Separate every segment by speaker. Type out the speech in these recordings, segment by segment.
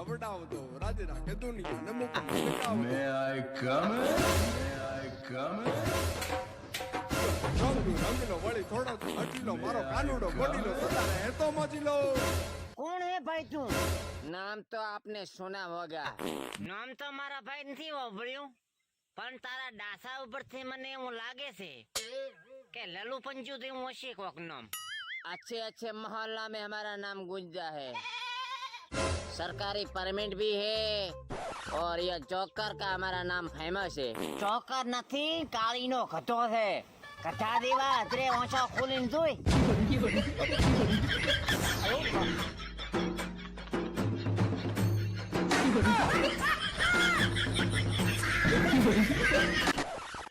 Speaker 1: અવડાવતો રાજ રાખે દુનિયા ને
Speaker 2: મુકાવતો મે આઈ કમ મે આઈ કમ
Speaker 1: રંગ રંગનો વળી થોડો હટીલો મારો કાનુડો ગોડીલો સતારે હે તો મજીલો
Speaker 3: કોણ હે ભાઈ તું?
Speaker 4: નામ તો આપને સોના વગા.
Speaker 3: નામ તો મારા ભાઈ નથી વાપર્યું પણ તારા ડાસા ઉપરથી મને એવું લાગે છે કે લલુ પંચુ થી હું હશે કોક નામ.
Speaker 4: અચ્છે અચ્છે મોહલ્લા મેં હમારા નામ ગુંજા હે. सरकारी परमिट भी है और ये जोकर का हमारा नाम फेमस है
Speaker 3: ચોકર નથી કાળીનો ખતો છે કથા દેવા અત્રે ઓછો ખોલીને જોઈ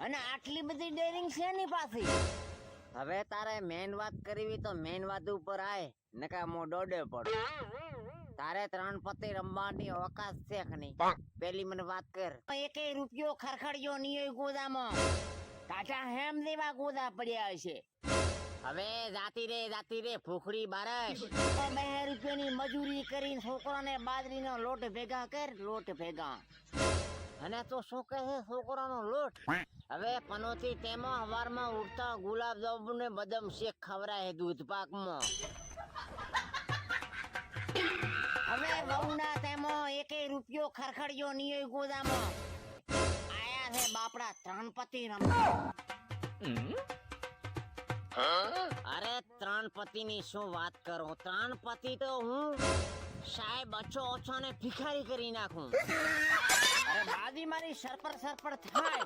Speaker 3: અને આટલી બધી ડેરિંગ છે ની પાછી
Speaker 4: હવે તારે મેન વાત કરવી તો મેન વાત ઉપર આય નકા મો દોડે પડ તારે ત્રણ પતિ રમવાની અવકાશ છે કે નહીં? પેલી મને વાત કર.
Speaker 3: એકે રૂપિયો ખરખડ્યો નહીં હોય ગોદામાં. કાચા હેમ દેવા ગોદા પડ્યા હશે.
Speaker 4: હવે જાતી રે જાતી રે ફૂખડી બારસ.
Speaker 3: બે રૂપિયાની મજૂરી કરીને છોકરાને બાજરીનો લોટ ભેગા કર લોટ ભેગા.
Speaker 4: અને તો શું કહે છે છોકરાનો લોટ? હવે પનોતી તેમાં હવારમાં ઉઠતા ગુલાબ જાંબુ ને બદામ શેક ખવરાય દૂધ પાકમાં
Speaker 3: ખરખડ્યો નહીં હોય ગોદામાં. આયા છે બાપડા ત્રણપતિ રમવા.
Speaker 4: અરે ત્રણપતિ ની શું વાત કરો? ત્રણપતિ તો હું સાહેબ ઓછો ઓછો ને ભિખારી કરી નાખું.
Speaker 3: અરે બાજી મારી સરપર સરપર થાય.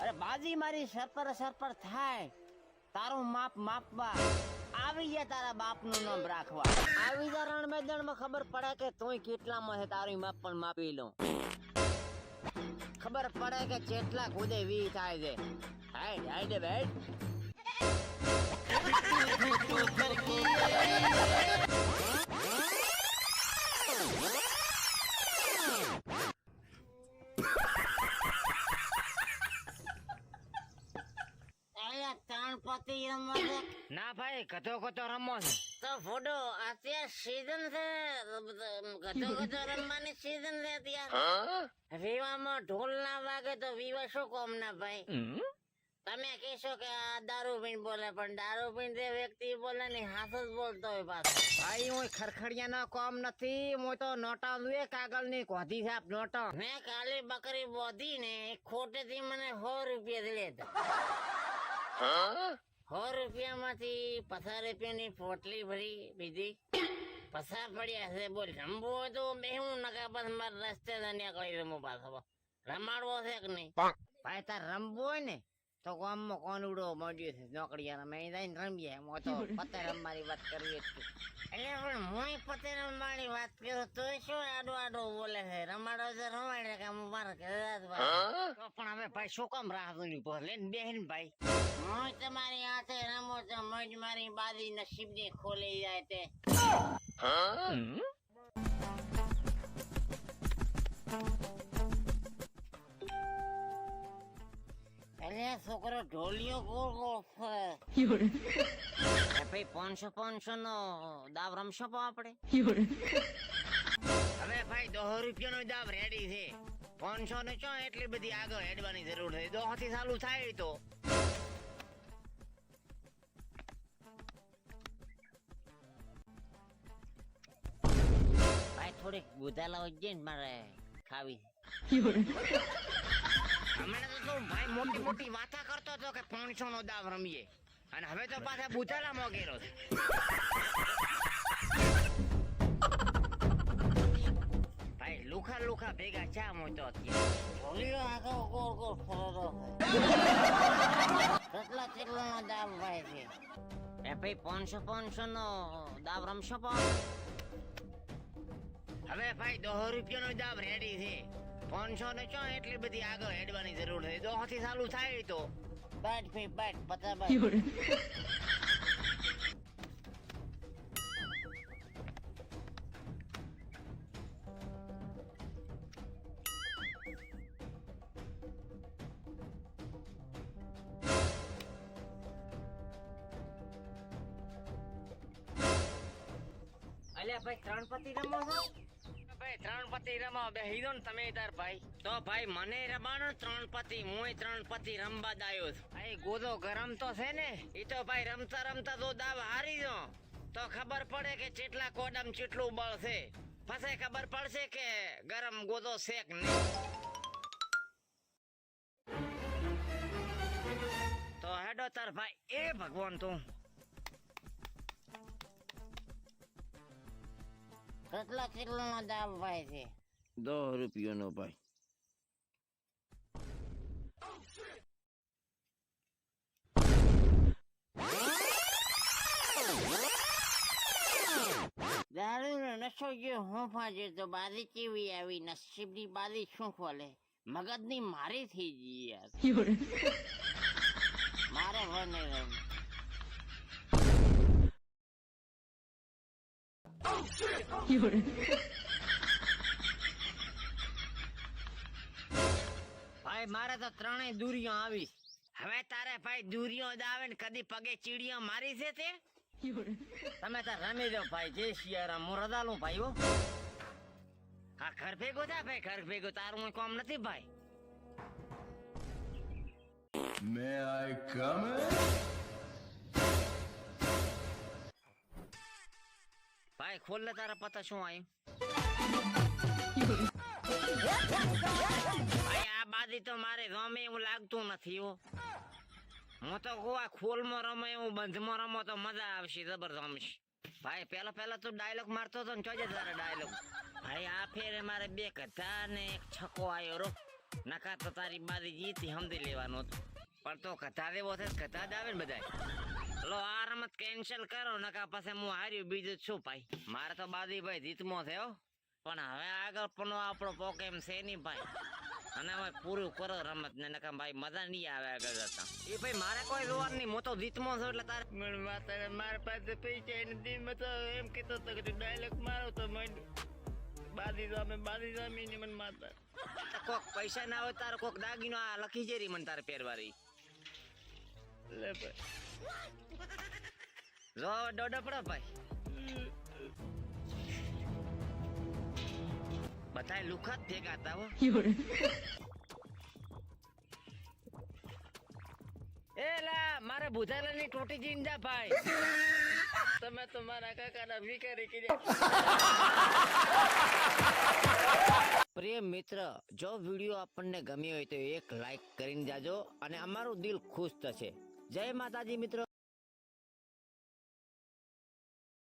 Speaker 3: અરે બાજી મારી સરપર સરપર થાય. તારું માપ માપવા. આવી ગયા તારા બાપનું નામ રાખવા.
Speaker 4: આવી જા રણ મેદાનમાં ખબર પડે કે તું કેટલામાં છે તારી માપ પણ માપી લઉં. ખબર પડે કે કેટલા ખુદે વી થાય છે. હાઈડ હાઈડ બેડ
Speaker 3: ત્રણ પતિ રમવા. ના ભાઈ કથો કતો રમો છે
Speaker 4: તો ફોટો અત્યારે સીઝન છે. કતો કતો રમવાની સીઝન છે અત્યારે. વિવામાં ઢોલ ના વાગે તો વિવા શું કોમ ના ભાઈ? તમે કહેશો કે આ દારૂ પીણ બોલે પણ દારૂ પીણ જે વ્યક્તિ બોલે ને હાથ જ બોલતો હોય પાછો.
Speaker 3: ભાઈ હું ખરખડિયા નો કોમ નથી હું તો નોટા લુએ કાગળની કોધી છે આપ નોટા.
Speaker 4: મેં કાલે બકરી બોધી ને ખોટેથી મને સો રૂપિયા દીધા સો રૂપિયા માંથી પચાસ રૂપિયાની પોટલી ભરી બીજી પસાર પડ્યા છે. બોલ રમવો હોય તો બેહું નકા બસ મારા રસ્તે ધન્યા કરી રમો પાછો. રમાડવો છે કે નહીં?
Speaker 3: ભાઈ તાર રમવું હોય ને તો ગામમાં કોનુડો મળ્યો છે નોકરિયા અમે જઈને રમીએ. હું તો પતે રમવાની વાત કરીએ
Speaker 4: એટલે પણ હું પતે રમવાની વાત કરું તો શું આડો આડો બોલે છે? રમાડો તો રમાડે કે હું મારા
Speaker 3: તો પણ અમે ભાઈ શું કામ રાહ જોઈ પર લઈને બેહીને ભાઈ.
Speaker 4: હું તમારી હાથે રમો તો મજ મારી બાજી નસીબની ખોલી જાય તે. એટલે છોકરો ઢોલિયો ગોળ ગોળ ફરે
Speaker 3: ભાઈ પાંચસો પાંચસો નો દાવ રમશો પા આપણે હવે ભાઈ દો રૂપિયા નો દાવ રેડી છે. પાંચસો ને ચો એટલી બધી આગળ હેડવાની જરૂર છે? દો થી ચાલુ થાય તો.
Speaker 4: ભાઈ થોડીક બુધાલા હોય ને મારે ખાવી.
Speaker 3: હમણાં તો તું ભાઈ મોટી મોટી વાતા કરતો હતો કે પાંચસો નો દાવ રમીએ. અને હવે તો પાછા બુચાલા મોગેરો છે. ભાઈ લુખા લુખા ભેગા ચા મોતો
Speaker 4: ઢોલિયો આગળ ગોળ ગોળ ફરેલો કેટલા કેટલા નો દાવ ભાઈ છે?
Speaker 3: એ ભાઈ પાંચસો પાંચસો નો દાવ રમશો પણ. હવે ભાઈ દો રૂપિયા નો દાવ રેડી છે. પાંચસો ને ચો એટલી બધી આગળ હેડવાની જરૂર નથી તો અહીંથી ચાલુ થાય તો.
Speaker 4: બેટ ફી બેટ પતા બેટ
Speaker 3: અલ્યા ભાઈ ત્રણ પતિ રમો છો? ભાઈ ત્રણ પતિ
Speaker 4: રમા બેહી દો ને તમે તાર ભાઈ. તો ભાઈ મને રમાનો ત્રણ પતિ હું ત્રણ પતિ રમવા દાયો ભાઈ ગોદો ગરમ તો છે ને? એ તો ભાઈ રમતા રમતા તો દાવ હારી જો. તો ખબર પડે કે ચેટલા કોડમ ચેટલું બળ છે. પછી ખબર પડશે કે ગરમ ગોદો શેક નહીં? તો હેડો તાર ભાઈ એ ભગવાન તું.
Speaker 5: કેટલા કિલો નો દાવ ભાઈ છે?
Speaker 4: દો રૂપિયાનો ભાઈ.
Speaker 5: દારૂ નો નશો ગયો હું ફાજે તો બારી કેવી આવી? નસીબની બારી શું ખોલે? મગજની મારી થઈ ગઈ યાર. મારે બને રમ
Speaker 4: ભાઈ, મારે તો ત્રણેય દૂરીઓ આવી. હવે તારે ભાઈ દુરીઓ આવે ને કદી પગે ચીડીઓ મારી છે તે? તમે તાર રમી દો ભાઈ, જય શિયારામ. હું રદાલું ભાઈ, હો. હા ઘર ભેગો થા ભાઈ, ઘર ભેગો. તારું કામ નથી ભાઈ.
Speaker 2: May I come in?
Speaker 4: ભાઈ, ખોલ લે તારા પતા શું આવ્યું ભાઈ, આ બાદી તો મારે રમે એવું લાગતું નથી, હો. હું તો ગોવા ખોલમાં રમે એવું, બંધમાં રમો તો મજા આવશે જબરદસ્ત ભાઈ, પેલા પેલા તું ડાયલોગ મારતો હતો ને, જોજે તારા ડાયલોગ ભાઈ, આ ફેરે મારે બે કથા ને એક છકો આવ્યો રો. નકા તો તારી બાદી જીતી સમજી લેવાનું હતું. પણ તો કથા દેવો છે, કથા જ આવે ને બધાય. લો આ રમત કેન્સલ કરો નકા પછી હું હાર્યું બીજું છું ભાઈ? મારે તો બાદીભાઈ જીતમો થયો પણ હવે આગળ પણ આપણો પોક એમ છે નહીં ભાઈ. અને હવે પૂરું કરો રમત ને નકા ભાઈ મજા નહીં આવે આગળ જતા. એ ભાઈ મારે કોઈ જોવાનું નહીં તો જીતમો છું એટલે તારે મારા પાસે પૈસા એને મેં તો એમ કીધો હતો કે ડાયલોગ મારો તો મને બાદી જામે બાદી જામી ને મને માતા. કોક પૈસા ના હોય તારે કોક દાગીનો આ લખી જેરી મને તારે પહેરવારી. લે ભાઈ. જો દોડો પડો ભાઈ. બધા લુખા જ ભેગા હતા હો. એ લા મારે બુધાલા ની ટોટી જીંદા ભાઈ. તમે તમારા કાકા ના ભીખારી કીધા. પ્રિય મિત્ર જો વીડિયો આપણને ગમ્યો હોય તો એક લાઈક કરીને જાજો અને અમારું દિલ ખુશ થશે. જય માતાજી મિત્રો.